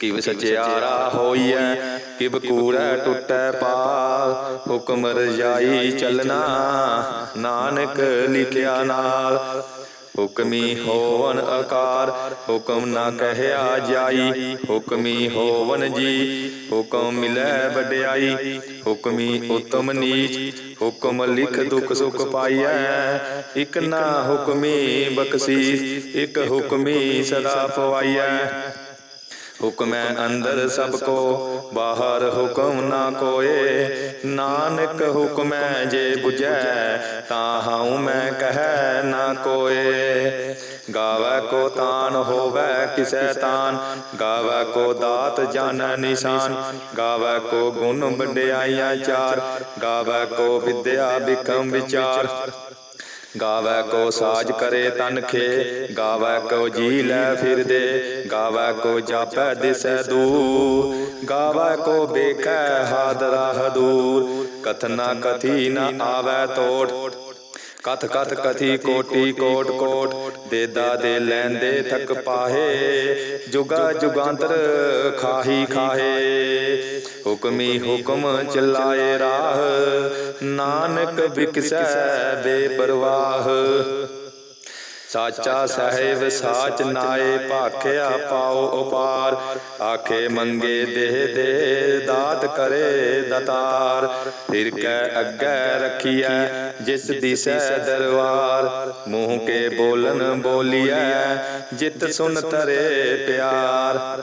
ਕਿਵ ਸਚਿਆਰਾ ਹੋਈਐ, ਕਿਵ ਕੂੜੈ ਟੁੱਟੈ ਪਾਲ ਹੁਕਮ ਰਜਾਈ ਚਲਨਾ ਨਾਨਕ ਲਿਖਿਆ ਨਾਲ। ਹੁਕਮੀ ਹੋਵਨ ਆਕਾਰ ਹੁਕਮ ਨਾ ਕਹਿਆ ਜਾਈ, ਹੁਕਮੀ ਹੋਵਨ ਜੀ, ਹੁਕਮ ਮਿਲੈ ਵਡਿਆਈ, ਹੁਕਮੀ ਉਤਮ ਨੀਚ, ਹੁਕਮ ਲਿਖ ਦੁਖ ਸੁਖ ਪਾਈਐ। ਇਕ ਨਾ ਹੁਕਮੀ ਬਖਸ਼ੀ ਇਕ ਹੁਕਮੀ ਸਦਾ ਪਵਾਈਐ। ਹੁਕਮੈ ਅੰਦਰ ਸਭ ਕੋ, ਬਾਹਰ ਹੁਕਮ ਨਾ ਕੋਏ। ਨਾਨਕ ਹੁਕਮੈ ਜੇ 부ਜੈ ਤਾਂ ਹਉ ਮੈਂ ਕਹੈ ਨਾ ਕੋਏ। ਗਾਵੈ ਕੋ ਤਾਨ ਹੋਵੈ ਕਿਸੈ ਤਾਨ, ਗਾਵੈ ਕੋ ਦਾਤ ਜਾਣੈ ਨਿਸ਼ਾਨ। ਗਾਵੈ ਕੋ ਗੁਣ ਵਡਿਆਈਆਂ ਚਾਰ, ਗਾਵੈ ਕੋ ਵਿਦਿਆ ਬਿਕਮ ਵਿਚਾਰ। ਗਾਵੈ ਕੋ ਸਾਜ ਕਰੇ ਤਨਖੇ ਗਾਵੈ ਕੋ ਜੀ ਲੈ ਫਿਰਦੇ, ਗਾਵੈ ਕੋ ਜਾਪੈ ਦਿਸੈ ਦੂਰ, ਗਾਵੈ ਕੋ ਬੇਕੈ ਹਾਦਰਾ ਹਦੂਰ। ਕਥਨਾ ਕਥੀ ਨ ਆਵੈ ਤੋੜ ਕਥ ਕਥ ਕਥੀ ਕੋਟੀ ਕੋਟ ਕੋਟ। ਦੇਦਾ ਦੇ ਲੈਂਦੇ ਥਕ ਪਾਹੇ, ਜੁਗਾ ਜੁਗਾਂਤਰ ਖਾਹੀ ਖਾਹੇ। ਹੁਕਮੀ ਹੁਕਮ ਚਲਾਏ ਰਾਹ। ਨਾਨਕ ਵਿਕਸੈ ਬੇਪਰਵਾਹ। ਸਾਚਾ ਸਾਹਿਬ, ਸਾਚ ਨਾਏ, ਭਾਖਿਆ ਪਾਉ ਉਪਾਰ। ਆਖੇ ਮੰਗੇ ਦੇਹ ਦੇ, ਦਾਤ ਕਰੇ ਦਤਾਰ। ਫਿਰ ਕੈ ਅੱਗੇ ਰਖੀਐ, ਜਿਸ ਦਿਸੈ ਦਰਬਾਰ ਮੂੰਹ ਕੇ ਬੋਲਨ ਬੋਲੀਐ, ਜਿਤ ਸੁਨ ਤਰੇ ਪਿਆਰ।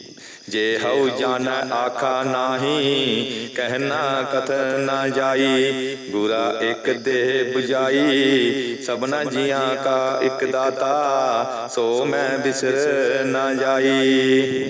ਜੇ ਹਉ ਜਾਣੈ ਆਖਾ ਨਾਹੀ ਕਹਿਣਾ ਕਥ ਨਾ ਜਾਈ। ਗੁਰਾ ਇੱਕ ਦੇਹ 부ਜਾਈ ਸਭਨਾ ਜੀਆਂ ਕਾ ਇੱਕ ਦਾਤਾ। ਸੋ ਮੈਂ ਬਿਸਰ ਨਾ ਜਾਈ।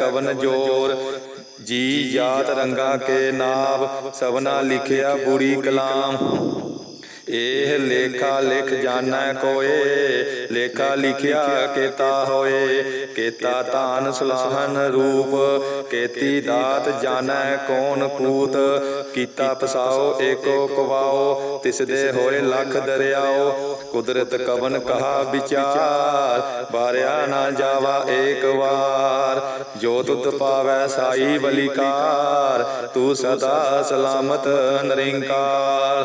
ਕਵਨ ਜੋਰ। ਜੀ ਜਾਤ ਰੰਗਾ ਕੇ ਨਾਮ ਸਭਨਾ ਲਿਖਿਆ ਬੁਰੀ ਕਲਾਮ। ਇਹ ਲੇਖਾ ਲਿਖ ਜਾਣੈ ਕੋਏ, ਲੇਖਾ ਲਿਖਿਆ ਕੇਤਾ ਹੋਏ, ਕੇਤਾ ਤਾਨ ਸਲਾਹਨ ਰੂਪ, ਕੇਤੀ ਦਾਤ ਜਾਣੈ ਕੌਣ ਕੂਤ, ਕੀਤਾ ਪਸਾਓ ਏਕੋ ਕਵਾਓ ਤਿਸ ਦੇ ਹੋਏ ਲੱਖ ਦਰਿਆਓ, ਕੁਦਰਤ ਕਵਨ ਕਹਾ ਵਿਚਾਰ, ਬਾਰਿਆ ਨਾ ਜਾਵਾ ਏਕ ਵਾਰ, ਜੋ ਤੁਧ ਪਾਵੈ ਸਾਈ ਬਲਿਕਾਰ, ਤੂੰ ਸਦਾ ਸਲਾਮਤ ਨਿਰੰਕਾਰ।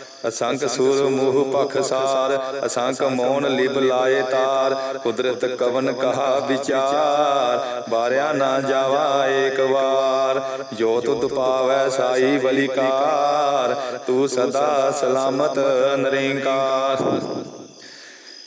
ਅਸੰਖ ਸੁਰ, ਮੂਹ ਪਖਸਾਰ ਅਸੰਖ ਮੋਨ ਲਿਬ ਲਾਏ ਤਾਰ, ਕੁਦਰਤ ਕਵਨ ਕਹਾ ਵਿਚਾਰ ਬਾਰਿਆ ਨਾ ਜਾਵਾ ਏਕ ਵਾਰ, ਜੋ ਤੁਧ ਪਾਵੈ ਸਾਈ ਬਲਿਕਾਰ, ਤੂੰ ਸਦਾ ਸਲਾਮਤ ਨਿਰੰਕਾਰ।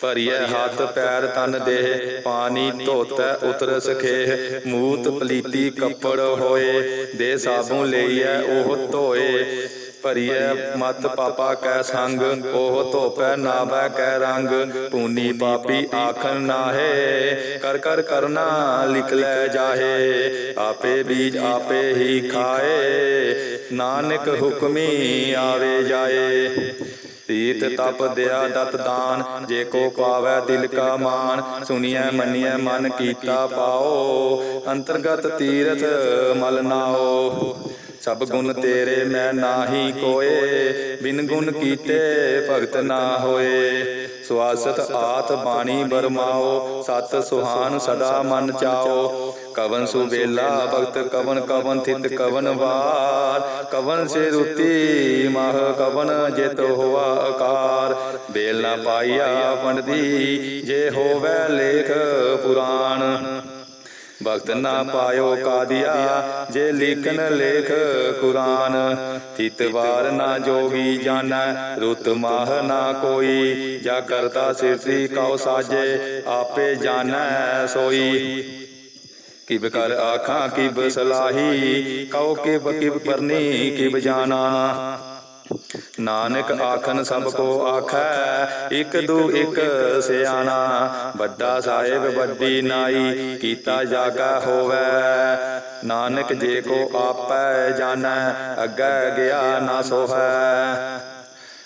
ਭਰੀਐ ਹੱਥ ਪੈਰ ਤਨ ਦੇਹ ਪਾਣੀ ਧੋਤੈ ਉਤਰ ਸਖੇ ਮੂਤ ਪਲੀਤੀ ਕੱਪੜ ਹੋਏ ਦੇ ਸਾਬੂ ਲਈਐ ਉਹ ਧੋਏ ਭਰੀਐ ਮਤ ਪਾਪਾ ਕੈ ਸੰਗ ਉਹ ਧੋਪੈ ਨਾਵੈ ਕੈ ਰੰਗ। ਪੂਨੀ ਪਾਪੀ ਆਖਣ ਨਾਹੇ ਕਰ ਕਰ ਕਰਨਾ ਲਿਖ ਲੈ ਜਾਹੇ। ਆਪੇ ਬੀਜ ਆਪੇ ਹੀ ਖਾਏ। ਨਾਨਕ ਹੁਕਮੀ ਆਵੇ ਜਾਏ। ਤੀਰਥ ਤਪ ਦਿਆ ਦਤ ਦਾਨ, ਜੇ ਕੋ ਪਾਵੈ ਦਿਲ ਕਾ ਮਾਨ, ਸੁਣੀਐ ਮੰਨੀਐ ਮਨ ਕੀਤਾ ਪਾਓ। ਅੰਤਰਗਤ ਤੀਰਥ ਮਲ ਨਾਓ। ਸਭ ਗੁਣ ਤੇਰੇ ਮੈਂ ਨਾਹੀ ਕੋਏ, ਬਿਨ ਗੁਣ ਕੀਤੇ ਭਗਤ ਨਾ ਹੋਏ। ਸਵਾਸਤ ਆਤ ਬਾਣੀ ਬਰਮਾਓ, ਸਤ ਸੁਹਾਨ ਸਦਾ ਮਨ ਚਾਓ। ਕਵਨ ਸੁਬੇਲਾ ਭਗਤ ਕਵਨ ਕਵਨ ਥਿਤ ਕਵਨ ਵਾਰ। ਕਵਨ ਸੇ ਰੁਤੀ ਮਹ ਕਵਨ ਜਿਤ ਹੋਆ ਆਕਾਰ ਬੇਲ ਨਾ ਪਾਈਆ ਪੰਡਦੀ ਜੇ ਹੋਵੇ ਲੇਖ ਪੁਰਾਣ। ਭਗਤ ਨਾ ਪਾਇਓ ਕਾਦੀਆ, ਜੇ ਲਿਖਨ ਲੇਖ ਕੁਰਾਨ। ਥਿਤ ਵਾਰ ਨਾ ਜੋਗੀ ਜਾਣੈ, ਰੁਤ ਮਾਹ ਨਾ ਕੋਈ। ਜਾ ਕਰਤਾ ਸਿਰਤੀ ਕਉ ਸਾਜੇ, ਆਪੇ ਜਾਣੈ ਸੋਈ। ਕਿਬ ਕਰ ਆਖਾਂ ਕਿਬ ਸਲਾਹੀ, ਕਉ ਕਿਬ ਕਿਬ ਕਰਨੀ ਕਿਬ ਜਾਣਾ। ਨਾਨਕ ਆਖਨ, ਸਭ ਕੋ ਆਖੈ, ਇਕ ਦੂ ਇਕ ਸਿਆਣਾ। ਵੱਡਾ ਸਾਹਿਬ, ਵੱਡੀ ਨਾਈ, ਕੀਤਾ ਜਾਗਾ ਹੋਵੇ। ਨਾਨਕ ਜੇ ਕੋ ਆਪੈ ਜਾਣੈ, ਅੱਗੇ ਗਿਆ ਨਾ ਸੋਹੈ।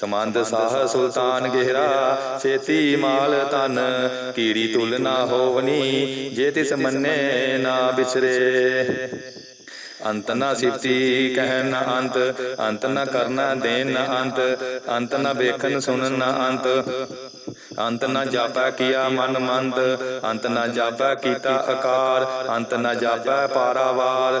ਸਮੰਦ ਸਾਹ ਸੁਲਤਾਨ ਗਹਿਰਾ ਛੇਤੀ ਮਾਲ ਤਨ ਕੀੜੀ ਤੁਲ ਨਾ ਹੋਵਨੀ ਜੇ ਤਿਸ ਮੰਨੇ ਨਾ ਵਿਸਰੇ ਅੰਤ ਨਾ ਸਿਫਤੀ ਕਹਿ ਨਾ ਅੰਤ ਅੰਤ ਨਾ ਕਰਨਾ ਦੇਨ ਨਾ ਅੰਤ ਅੰਤ ਨਾ ਵੇਖਣ ਸੁਣਨ ਨਾ ਅੰਤ ਅੰਤ ਨਾ ਜਾਪੈ ਕੀਆ ਮਨ ਮੰਦ ਅੰਤ ਨਾ ਜਾਪੈ ਕੀਤਾ ਆਕਾਰ ਅੰਤ ਨਾ ਜਾਪੈ ਪਾਰਾਵਾਰ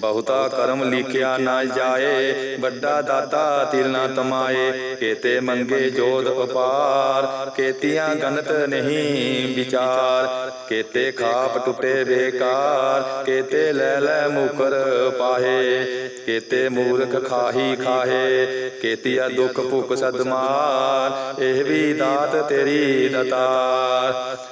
ਬਹੁਤਾ ਕਰਮ ਲਿਖਿਆ ਨਾ ਜਾਏ, ਵੱਡਾ ਦਾਤਾ ਤਿਲ ਨਾ ਤਮਾਏ, ਕੇਤੇ ਮੰਗੇ ਜੋਦ ਉਪਾਰ, ਕੇਤੀਆਂ ਗਨਤ ਨਹੀਂ ਵਿਚਾਰ, ਕੇਤੇ ਖਾਪ ਟੁੱਟੇ ਬੇਕਾਰ, ਕੇਤੇ ਲੈ ਲੈ ਮੁਕਰ ਪਾਹੇ, ਕੇਤੇ ਮੂਰਖ ਖਾਹੀ ਖਾਹੇ, ਕੇਤੀਆ ਦੁੱਖ ਭੁੱਖ ਸਦਮਾਰ ਇਹ ਵੀ ਦਾਤ ਤੇਰੀ ਦਤਾਰ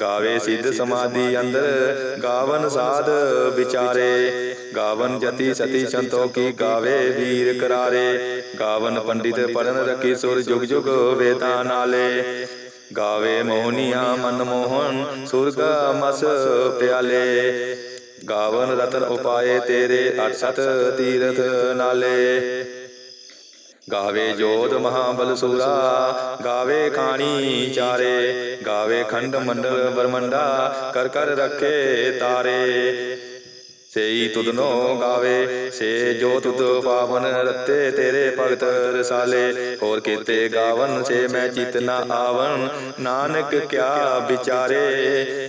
ਗਾਵੇ ਸਿੱਧ ਸਮਾਧੀ ਅੰਦਰ ਗਾਵਨ ਸਾਧ ਵਿਚਾਰੇ। ਗਾਵਨ ਜਤੀ ਸਤੀ ਸੰਤੋਖੀ ਗਾਵੇ ਵੀਰ ਕਰਾਰੇ। ਗਾਵਨ ਪੰਡਿਤ ਪੜਨ ਰਖੀ ਸੁਰ ਜੁਗ ਜੁਗ ਵੇਦਾਂ ਨਾਲੇ। ਗਾਵੇ ਮੋਹਨੀਆਂ ਮਨ ਮੋਹਨ ਸੁਰਗਾ ਮਸ ਪਿਆਲੇ। ਗਾਵਨ ਰਤਨ ਉਪਾਏ ਤੇਰੇ ਅਠ ਸਤ ਤੀਰਥ ਨਾਲੇ। ਗਾਵੇ ਜੋਧ ਮਹਾਬਲ ਸੂਰਾ, ਗਾਵੇ ਖਾਣੀ ਚਾਰੇ, ਗਾਵੇ ਖੰਡ ਮੰਡਲ ਬਰਮੰਡਾ ਕਰ ਕਰ ਰੱਖੇ ਤਾਰੇ। ਸੇਈ ਤੁਧਨੋ ਗਾਵੇ, ਸੇ ਜੋ ਤੁਧ ਪਾਵਨ ਰਤੇ ਤੇਰੇ ਭਗਤ ਰਸਾਲੇ। ਹੋਰ ਕੀਤੇ ਗਾਵਨ, ਸੇ ਮੈਂ ਚਿਤ ਨਾ ਆਵਨ ਨਾਨਕ ਕਿਆ ਵਿਚਾਰੇ।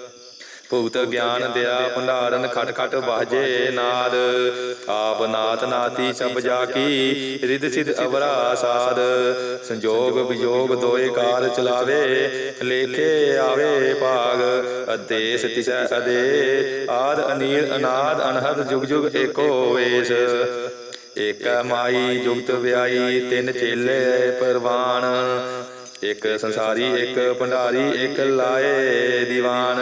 ਭੁਗਤ ਗਿਆਨ ਦਿਆ, ਭੰਡਾਰਨ ਖਟ ਖਟ ਬਾਜੇ ਨਾਦ। ਆਪ ਨਾਤ ਨਾਤੀ ਸਭ ਜਾ ਕੀ ਰਿਦ ਸਿਧ ਅਵਰਾ ਸਾਧ ਸੰਜੋਗ ਵਿਜੋਗ ਦੋਏ ਕਾਰ ਚਲਾਵੇ, ਲੇਖੇ ਆਵੇ ਭਾਗ। ਅਦੇਸ ਤਿਸੈ ਅਦੇ ਆਦ ਅਨੀਲ ਅਨਾਦ, ਅਨਹਦ ਜੁਗ ਜੁਗ ਏਕੋ ਵੇਸ। ਏਕ ਮਾਈ ਜੁਗਤ ਵਿਆਈ, ਤਿੰਨ ਚੇਲੇ ਪਰਵਾਨ। ਇਕ ਸੰਸਾਰੀ, ਇੱਕ ਭੰਡਾਰੀ, ਇਕ ਲਾਏ ਦੀਵਾਨ।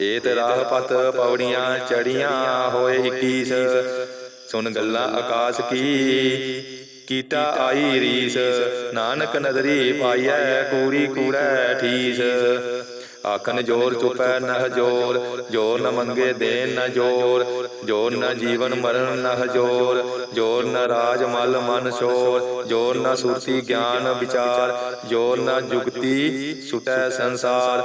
ਏਤ ਰਾਹ ਪਤ ਪੌੜੀਆਂ ਚੜੀਆਂ ਹੋਏ 21 ਸੁਣ ਗੱਲਾਂ ਆਕਾਸ਼ ਕੀ ਕੀਟਾ ਆਈ ਰੀਸ ਨਾਨਕ ਨਦਰੀ ਪਾਈਐ ਕੂੜੀ ਕੂੜੈ ਠੀਸ ਆਖਨ ਜੋਰ ਚੁਪੈ ਨਹ ਜੋਰ ਜੋਰ ਨ ਮੰਗੇ ਦੇਨ ਨ ਜੋਰ ਜੋਰ ਨ ਜੀਵਨ ਮਰਨ ਨਹ ਜੋਰ ਜੋਰ ਨ ਰਾਜ ਮਲ ਮਨ ਸ਼ੋਰ ਜੋਰ ਨ ਸੁਰਤੀ ਗਿਆਨ ਵਿਚਾਰ ਜੋਰ ਨ ਜੁਗਤੀ ਸੁਟੈ ਸੰਸਾਰ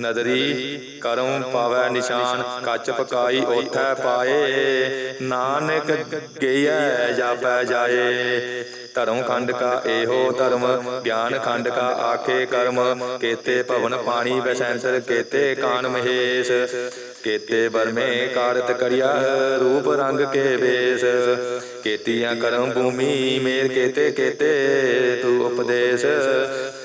ਨਦਰੀ ਕਰਮ ਪਾਵੈ ਨਿਸ਼ਾਨ, ਕੱਚ ਪਕਾਈ ਓਥੈ ਪਾਏ। ਨਾਨਕ ਗਈਐ, ਜਾਪੈ ਜਾਏ। ਧਰਮ ਖੰਡ ਕਾ ਇਹੋ ਧਰਮ, ਗਿਆਨ ਖੰਡ ਕਾ ਆਖੇ ਕਰਮ। ਕੇਤੇ ਭਵਨ ਪਾਣੀ ਬੈਸੈਂਸਰ ਕੇਤੇ ਕਾਨ ਮਹੇਸ਼। ਕੇਤੇ ਬਰਮੇ ਕਾਰਤ ਕਰਿਆ, ਰੂਪ ਰੰਗ ਕੇ ਵੇਸ। ਕੇਤੀਆਂ ਕਰਮ ਭੂਮੀ ਮੇਰ ਕੇਤੇ ਕੇਤੇ ਤੂੰ ਉਪਦੇਸ਼।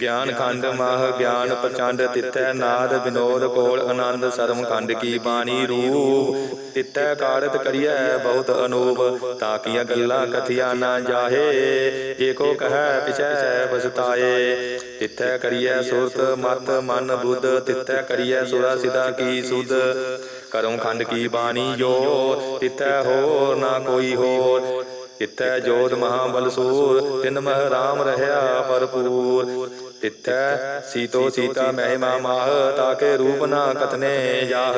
ਗਿਆਨ ਖੰਡ ਮਾਹ ਗਿਆਨ ਪ੍ਰਚੰਡ ਤਿੱਥੈ ਨਾਦ ਵਿਨੋਦ ਕੋਲ ਆਨੰਦ ਸਰਮ ਖੰਡ ਕੀ ਬਾਣੀ ਰੂਪ। ਤਿਤੈ ਕਾਰਤ ਕਰੀਐ ਬਹੁਤ ਅਨੂਪ, ਤਾਂ ਕੀਆਂ ਗੱਲਾਂ ਕਥਿਆ ਨਾ ਜਾਹੇ। ਜੇ ਕੋ ਕਹੈ ਪਿਛੈ ਬਸਤਾਏ ਤਿੱਥੈ ਕਰੀਐ ਸੁਰਤ, ਮਤ, ਮਨ, ਬੁੱਧ। ਤਿਤੈ ਕਰੀਐ ਸੁਰਾ ਸਿਦਾ ਕੀ ਸੁਧ। ਕਰਮ ਖੰਡ ਕੀ ਬਾਣੀ ਜੋ ਤਿੱਥੈ ਹੋਰ ਨਾ ਕੋਈ ਹੋਰ। ਤਿੱਥੈ ਜੋਤ ਮਹਾਬਲ ਸੂਰ। ਤਿਨ ਮਹ ਰਾਮ ਰਹਾ ਭਰਪੂਰ। ਤਿੱਥੈ, ਸੀਤੋ ਸੀਤਾ ਮਹਿਮਾ ਮਾਹ, ਤਾਕੇ ਰੂਪ ਨਾ ਕਥਨੇ ਜਾਹ।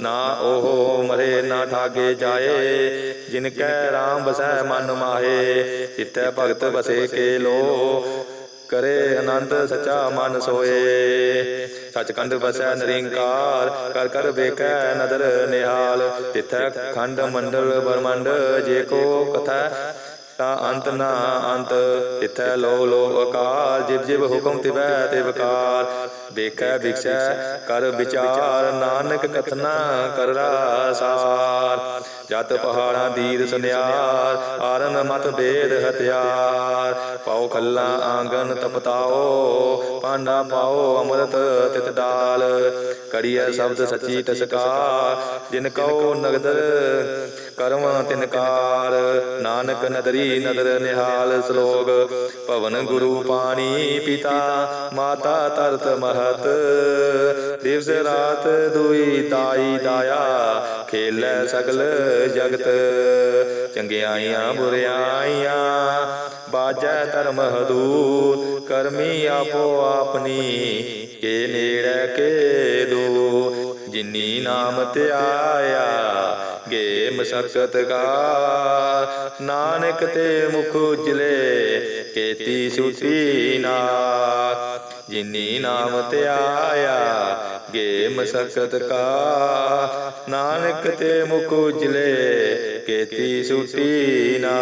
ਨਾ ਉਹ ਮਰੇ, ਨਾ ਠਾਗੇ ਜਾਏ, ਜਿਨ ਕੈ ਰਾਮ ਬਸੈ ਮਨ ਮਾਹੇ। ਤਿੱਥੈ ਭਗਤ ਬਸੇ ਕੇ ਲੋ, ਕਰੇ ਆਨੰਦ ਸਚਾ ਮਨ ਸੋਏ। ਸਚਕੰਦ ਵਸੈ ਨਰਿੰਕਾਰ, ਕਰ ਕਰ ਵੇਖੈ ਨਦਰ ਨਿਹਾਲ। ਤਿਥੈ ਖੰਡ ਮੰਡਲ ਬਰਮੰਡ ਜੇ ਕੋ ਕਥਾ ਤਾਂ ਅੰਤ ਨਾ ਅੰਤ। ਤਿਥੈ ਲੋ ਲੋ ਅਕਾਲ ਜਿਵ ਜਿਵ ਹੁਕਮ ਤਿਵੈ ਤਿਵਕਾਰ ਵੇਖੈ ਵਿਖਸੈ, ਕਰ ਵਿਚਾਰ, ਨਾਨਕ ਕਥਨਾ ਕਰ ਰਾਸਾਰ ਜਤ ਪਹਾੜਾਂ ਦੀਦ ਸੁਨਿਆਰ ਆਰਨ ਮਤ ਬੇਦ ਹਥਿਆਰ। ਪਾਉ ਖੱਲਾ ਆਂਗਨ ਤਪਤਾਓ ਪਾਂਡਾ ਪਾਓ ਅੰਮ੍ਰਿਤ ਤਿਤ ਡਾਲ। ਕਰੀਐ ਸ਼ਬਦ ਸੱਚੀ ਤਸਕਾਰ, ਜਿਨ ਕਉ ਨਗਦਰ ਕਰਮ ਤਿਨਕਾਰ ਨਾਨਕ ਨਦਰੀ ਨਦਰ ਨਿਹਾਲ ਸ਼ਲੋਕ ਭਵਨ ਗੁਰੂ ਪਾਣੀ ਪਿਤਾ, ਮਾਤਾ ਤਰਤ ਮਹਤ। ਦਿਵਸ ਰਾਤ ਦੁਈ ਤਾਈ ਦਾਇਆ, ਖੇਲੈ ਸਗਲ ਜਗਤ। ਚੰਗਿਆਈਆਂ ਬੁਰਿਆਈਆਂ ਬਾਜੈ ਧਰਮ ਹਦੂਰ, ਕਰਮੀ ਆਪੋ ਆਪਣੀ। ਕੇ ਨੇੜੇ, ਕੇ ਦੂ ਜਿਨੀ ਨਾਮ ਧਿਆਇਆ, ਗੇ ਮਸਕਤ ਕਾ ਨਾਨਕ ਤੇ ਮੁਖ ਉਜਲੇ, ਕੇਤੀ ਸੁਤੀ ਨਾ ਜਿਨੀ ਨਾਮ ਧਿਆਇਆ ਗੇਮ ਮਸਕਤ ਕਾ ਨਾਨਕ ਤੇ ਮੁਖ ਉਜਲੇ ਕੇਤੀ ਸੁਤੀ ਨਾ